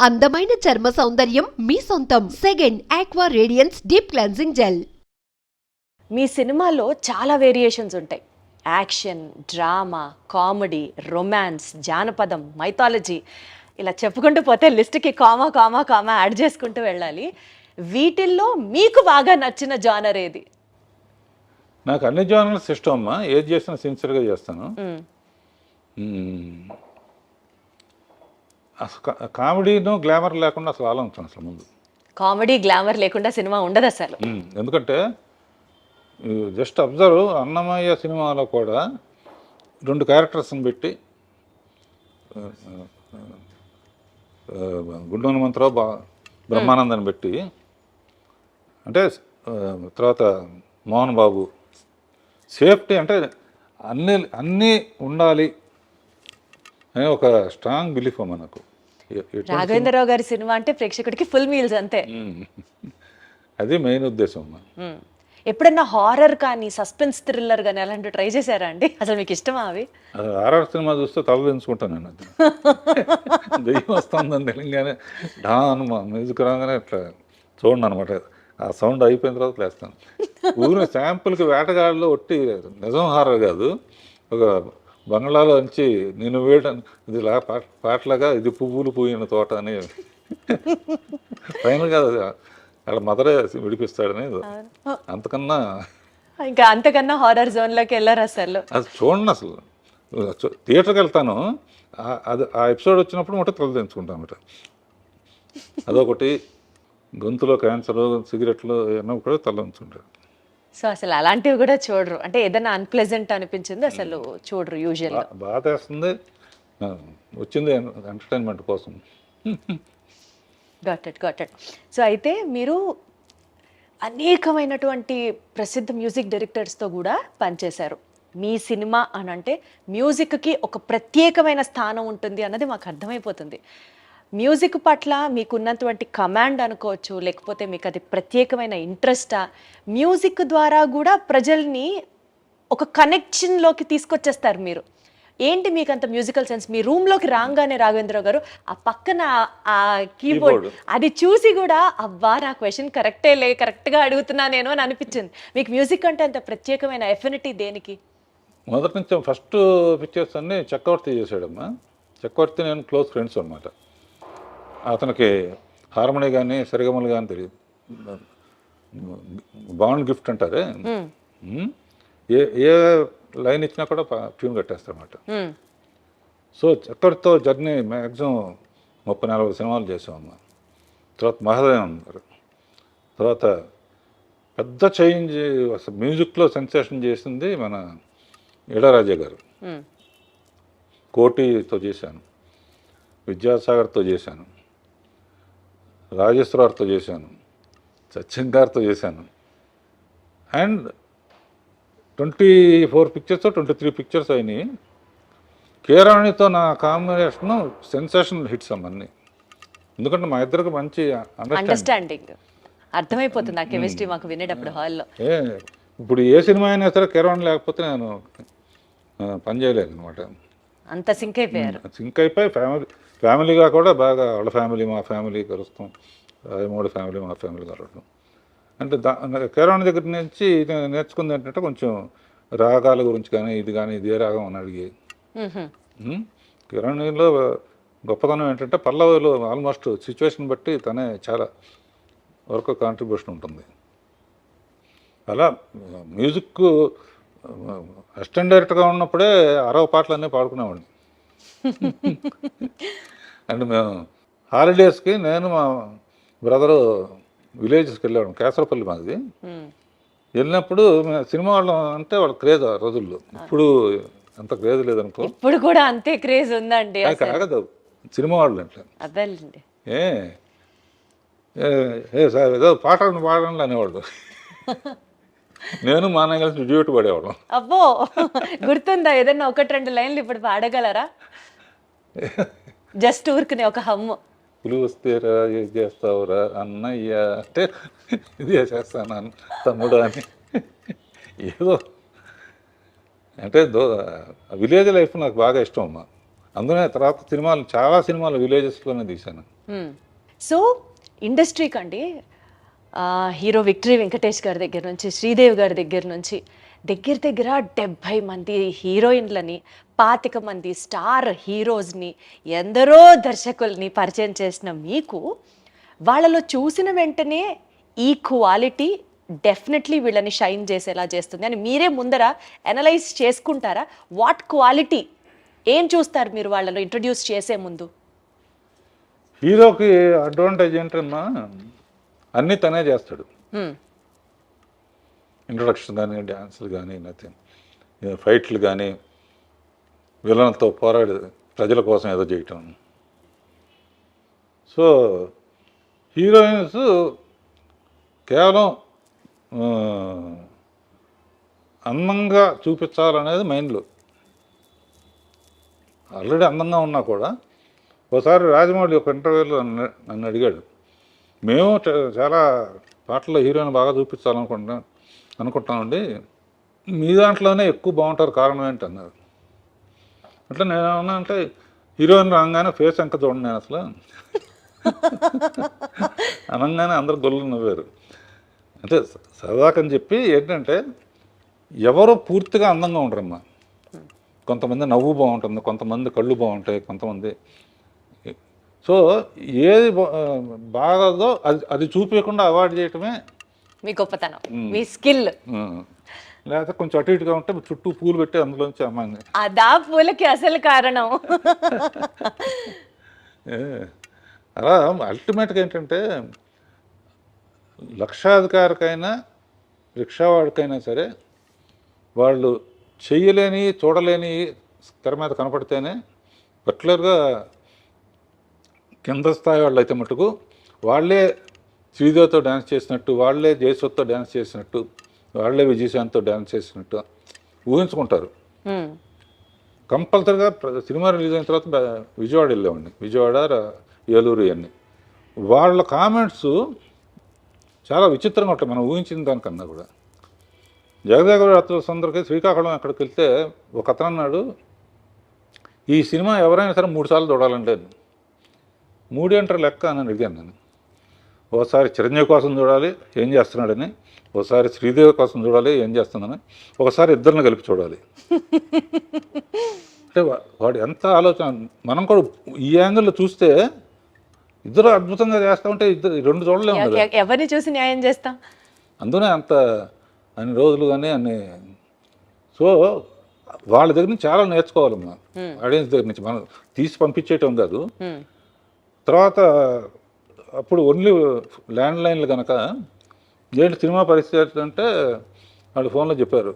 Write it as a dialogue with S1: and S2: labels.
S1: అందమైన చర్మ సౌందర్యం మీ సొంతం. Second aqua radiance deep cleansing gel
S2: మీ సినిమాలో చాలా వేరియేషన్స్ ఉంటాయి. యాక్షన్ డ్రామా కామెడీ రొమాన్స్ జానపదం మైథాలజీ ఇలా చెప్పుకుంటూ పోతే లిస్ట్కి కామా కామా కామా యాడ్ చేసుకుంటూ వెళ్ళాలి. వీటిల్లో మీకు బాగా నచ్చిన జానర్ ఏది?
S3: నాకు అన్ని జోనర్స్ ఇష్టం అమ్మా. ఏది చేసినా సిన్సియర్గా చేస్తాను. అసలు కామెడీను గ్లామర్ లేకుండా అసలు ఆలోచించాను అసలు ముందు
S2: కామెడీ గ్లామర్ లేకుండా సినిమా ఉండదు అసలు.
S3: ఎందుకంటే జస్ట్ అబ్జర్వ్ అన్నమయ్య సినిమాలో కూడా రెండు క్యారెక్టర్స్ని పెట్టి గుండు హనుమంతరావు బా బ్రహ్మానందాన్ని పెట్టి అంటే తర్వాత మోహన్ బాబు సేఫ్టీ అంటే అన్ని అన్నీ ఉండాలి అనే ఒక స్ట్రాంగ్ బిలీఫ్ అమ్మ నాకు ఎ- ఎటువంటి-
S2: రాఘవేంద్రరావు గారి సినిమా అంటే ప్రేక్షకుడికి ఫుల్ మీల్స్ అంతే.
S3: మ్మ్. అది మెయిన్ ఉద్దేశం అమ్మా.
S2: మ్మ్. ఎప్పుడన్నా హారర్ కానీ సస్పెన్స్ థ్రిల్లర్ కానీ అలాంటివి ట్రై చేశారా అండి? అసలు మీకు ఇష్టమా అవి?
S3: ఆర్ఆర్ సినిమా చూస్తే తల దించుకుంటాను నేను దెయ్యం వస్తుందని తెలియగానే డాన్ మ్యూజిక్ రాగానే ఇట్లా చూడండి అనమాట ఆ సౌండ్ అయిపోయిన తర్వాత లేస్తాను. ఊరిని శాంపుల్కి వేటగాళ్ళు ఒట్టి నిజం హారర్ కాదు. ఒక బంగ్లాలో నుంచి నేను వేయడం ఇది పాటలాగా ఇది పువ్వులు పూయిన తోట అని. ఫైనల్గా అది వాళ్ళ మదరే విడిపిస్తాడని అంతకన్నా
S2: ఇంకా అంతకన్నా హారర్ జోన్లోకి వెళ్ళారు అసలు.
S3: అది చూడండి అసలు. థియేటర్కి వెళ్తాను. అది ఆ ఎపిసోడ్ వచ్చినప్పుడు మొట్ట తల తెంచుకుంటాను అనమాట అదొకటి గొంతులో క్యాన్సర్ సిగరెట్లు ఏమో కూడా తల
S2: సో అసలు అలాంటివి కూడా చూడరు. అంటే ఏదైనా అన్ప్లెజెంట్ అనిపించింది అసలు చూడరు యూజువల్
S3: బాధ వేస్తుంది వచ్చింది ఎంటర్టైన్మెంట్ కోసం.
S2: Got it got it so అయితే మీరు అనేకమైనటువంటి ప్రసిద్ధ మ్యూజిక్ డైరెక్టర్స్తో కూడా పనిచేశారు. మీ సినిమా అని అంటే మ్యూజిక్కి ఒక ప్రత్యేకమైన స్థానం ఉంటుంది అన్నది మాకు అర్థమైపోతుంది. మ్యూజిక్ పట్ల మీకున్నటువంటి కమాండ్ అనుకోవచ్చు లేకపోతే మీకు అది ప్రత్యేకమైన ఇంట్రెస్టా మ్యూజిక్ ద్వారా కూడా ప్రజల్ని ఒక కనెక్షన్లోకి తీసుకొచ్చేస్తారు మీరు. ఏంటి మీకు అంత మ్యూజికల్ సెన్స్? మీ రూమ్లోకి రాగానే రాఘవేంద్రరావు గారు ఆ పక్కన ఆ- కీబోర్డ్. అది చూసి కూడా అబ్బా నా క్వశ్చన్ కరెక్టే లే కరెక్ట్గా అడుగుతున్నా నేను అని అనిపించింది. మీకు మ్యూజిక్ అంటే అంత ప్రత్యేకమైన ఎఫినిటీ దేనికి?
S3: మొదటి నుంచి ఫస్ట్ పిక్చర్స్ అన్నీ చక్రవర్తి చేశాడమ్మా. చక్రవర్తి నేను క్లోజ్ ఫ్రెండ్స్ అనమాట అతనికి హార్మోని కానీ సరిగమలు కానీ తెలియదు. బాండ్ గిఫ్ట్ అంటారే. ఏ ఏ లైన్ ఇచ్చినా కూడా ట్యూన్ కట్టేస్తారన్నమాట. సో చక్కడితో జర్నీ మ్యాక్సిమం ముప్పై నలభై సినిమాలు చేసామమ్మా. తర్వాత మహాదేవన్ గారు తర్వాత పెద్ద చేంజ్ అసలు మ్యూజిక్లో సెన్సేషన్ చేసింది మన ఇళరాజా గారు. కోటితో చేశాను. విద్యాసాగర్తో చేశాను. రాజేశ్వరరావుతో చేశాను. సత్యం గారితో చేశాను. And twenty four pictures twenty three pictures అయినాయి. కేరాణితో నా కాంబినేషన్ సెన్సేషనల్ హిట్స్ అమ్మన్నీ ఎందుకంటే మా ఇద్దరికి మంచి అండర్స్టాండింగ్
S2: అర్థమైపోతుంది ఆ కెమిస్ట్రీ మాకు వినేటప్పుడు హాల్లో.
S3: ఏ ఇప్పుడు ఏ సినిమా అయినా సరే కేరవాణి లేకపోతే నేను పని చేయలేను అనమాట
S2: అంత సింక్ అయిపోయారు.
S3: సింక్ అయిపోయి ఫ్యామిలీ ఫ్యామిలీగా కూడా బాగా వాళ్ళ ఫ్యామిలీ మా ఫ్యామిలీ కలుస్తాం. మూడు ఫ్యామిలీ మా ఫ్యామిలీ కలవడం. అంటే దా కేరవాణి దగ్గర నుంచి నేర్చుకుంది ఏంటంటే కొంచెం రాగాల గురించి కానీ ఇది కానీ ఇదే రాగం అని అడిగి కిరణిలో గొప్పతనం ఏంటంటే పల్లవిలో ఆల్మోస్ట్ సిచ్యువేషన్ బట్టి తనే చాలా వరకు కాంట్రిబ్యూషన్ ఉంటుంది. అలా మ్యూజిక్ అసిస్టెంట్ డైరెక్టర్గా ఉన్నప్పుడే అరవ పాటలన్నీ పాడుకునేవాడిని. అండ్ మేము హాలిడేస్కి నేను మా బ్రదరు విలేజెస్కి వెళ్ళాడు కేసరపల్లి మాది. వెళ్ళినప్పుడు మేము సినిమా వాళ్ళం అంటే వాళ్ళ క్రేజ్ ఆ రోజుల్లో. ఇప్పుడు అంత క్రేజ్ లేదనుకో.
S2: ఇప్పుడు కూడా అంతే క్రేజ్ ఉందండి
S3: కాగదు సినిమా వాళ్ళు అంటే.
S2: అదేలేండి.
S3: ఏ ఏ, సార్ ఏదో పాటలు పాడండి అనేవాళ్ళు. నేను మా అన్నయ్య కలిసి డ్యూట్ పడేవాళ్ళం.
S2: అబ్బో గుర్తుందా? ఏదన్నా ఒకటి రెండు లైన్లు ఇప్పుడు పాడగలరా? జస్ట్ ఊరుకునే ఒక హమ్ము
S3: పులి వస్తేరా ఏం చేస్తావురా అన్నయ్య. అంటే ఇది చేసేస్తాను అన్న తమ్ముడు అని. ఏదో. అంటే దో విలేజ్ లైఫ్ నాకు బాగా ఇష్టం అమ్మా. అందుకనే తర్వాత సినిమాలు చాలా సినిమాలు విలేజెస్లోనే తీశాను.
S2: సో ఇండస్ట్రీకి అండి హీరో విక్టరీ వెంకటేష్ గారి దగ్గర నుంచి శ్రీదేవి గారి దగ్గర నుంచి దగ్గర దగ్గర డెబ్భై మంది హీరోయిన్లని పాతిక మంది స్టార్ హీరోస్ని ఎందరో దర్శకుల్ని పరిచయం చేసిన మీకు వాళ్ళలో చూసిన వెంటనే ఈ క్వాలిటీ డెఫినెట్లీ వీళ్ళని షైన్ చేసేలా చేస్తుంది. అని మీరే ముందర అనలైజ్ చేసుకుంటారా? వాట్ క్వాలిటీ ఏం చూస్తారు మీరు వాళ్ళలో ఇంట్రడ్యూస్ చేసే ముందు?
S3: హీరోకి అడ్వాంటేజ్ ఏంటన్నా అన్నీ తనే చేస్తాడు. ఇంట్రొడక్షన్ కానీ డ్యాన్సులు కానీ నథింగ్. ఫైట్లు కానీ విలన్తో పోరాడి ప్రజల కోసం ఏదో చేయటం. సో హీరోయిన్స్ కేవలం అందంగా చూపించాలనేది మైండ్లో. ఆల్రెడీ అందంగా ఉన్నా కూడా ఒకసారి రాజమౌళి ఒక ఇంటర్వ్యూలో నన్ను నన్ను అడిగాడు మేము చాలా పాటల్లో హీరోయిన్ బాగా చూపించాలనుకుంటున్నాం అనుకుంటామండి మీ దాంట్లోనే ఎక్కువ బాగుంటారు కారణం ఏంటి అన్నారు అట్లా నేను ఏమన్నా అంటే హీరోయిన్ రాగానే ఫేస్ ఎంక చూడండి నేను అసలు. అనగానే అందరు గొల్లు నవ్వారు. అంటే సరదాకని చెప్పి ఏంటంటే ఎవరు పూర్తిగా అందంగా ఉండరమ్మా. కొంతమంది నవ్వు బాగుంటుంది కొంతమంది కళ్ళు బాగుంటాయి కొంతమంది సో ఏది బా- బాగదో అది అది చూపించకుండా అవాయిడ్ చేయటమే
S2: మీ గొప్పతనం మీ స్కిల్.
S3: లేకపోతే కొంచెం అటు ఇటుగా ఉంటే చుట్టూ పూలు పెట్టి అందులోంచి అమ్మాయిని.
S2: అదా పూలకి అసలు కారణం.
S3: అలా అల్టిమేట్గా ఏంటంటే లక్షాధికారికైనా రిక్షావాడికైనా సరే వాళ్ళు చెయ్యలేని చూడలేని తెర మీద కనపడితేనే పర్టికులర్గా కింద స్థాయి వాళ్ళు అయితే మటుకు వాళ్ళే శ్రీదేవితో డ్యాన్స్ చేసినట్టు వాళ్ళే జయస్వత్తో డ్యాన్స్ చేసినట్టు వాళ్ళే విజయశాంత్తో డ్యాన్స్ చేసినట్టు ఊహించుకుంటారు. కంపల్సరిగా సినిమా రిలీజ్ అయిన తర్వాత విజయవాడ వెళ్ళేవాడిని. విజయవాడ ఏలూరు ఇవన్నీ. వాళ్ళ కామెంట్స్ చాలా విచిత్రంగా ఉంటాయి. మనం ఊహించిన దానికన్నా కూడా. జగదేగ సందరికి శ్రీకాకుళం అక్కడికి వెళ్తే ఒక అతను అన్నాడు ఈ సినిమా ఎవరైనా సరే మూడు సార్లు చూడాలంటే అని. మూడు అంటారు లెక్క అని అడిగాను నేను. ఓసారి చిరంజీవి కోసం చూడాలి ఏం చేస్తున్నాడని. ఒకసారి శ్రీదేవి కోసం చూడాలి ఏం చేస్తుందని. ఒకసారి ఇద్దరిని కలిపి చూడాలి. అంటే వాడు ఎంత ఆలోచన మనం కూడా ఈ యాంగిల్లో చూస్తే ఇద్దరు అద్భుతంగా చేస్తా ఉంటే ఇద్దరు రెండు చూడలేము
S2: ఎవరిని చూసి న్యాయం చేస్తాం?
S3: అందునే అంత అన్ని రోజులు కానీ అన్ని సో వాళ్ళ దగ్గర నుంచి చాలా నేర్చుకోవాలమ్మా. ఆడియన్స్ దగ్గర నుంచి మనం తీసి పంపించేయటం కాదు. తర్వాత అప్పుడు ఓన్లీ ల్యాండ్ లైన్లు కనుక ఏంటి సినిమా పరిస్థితి అంటే వాళ్ళు ఫోన్లో చెప్పారు.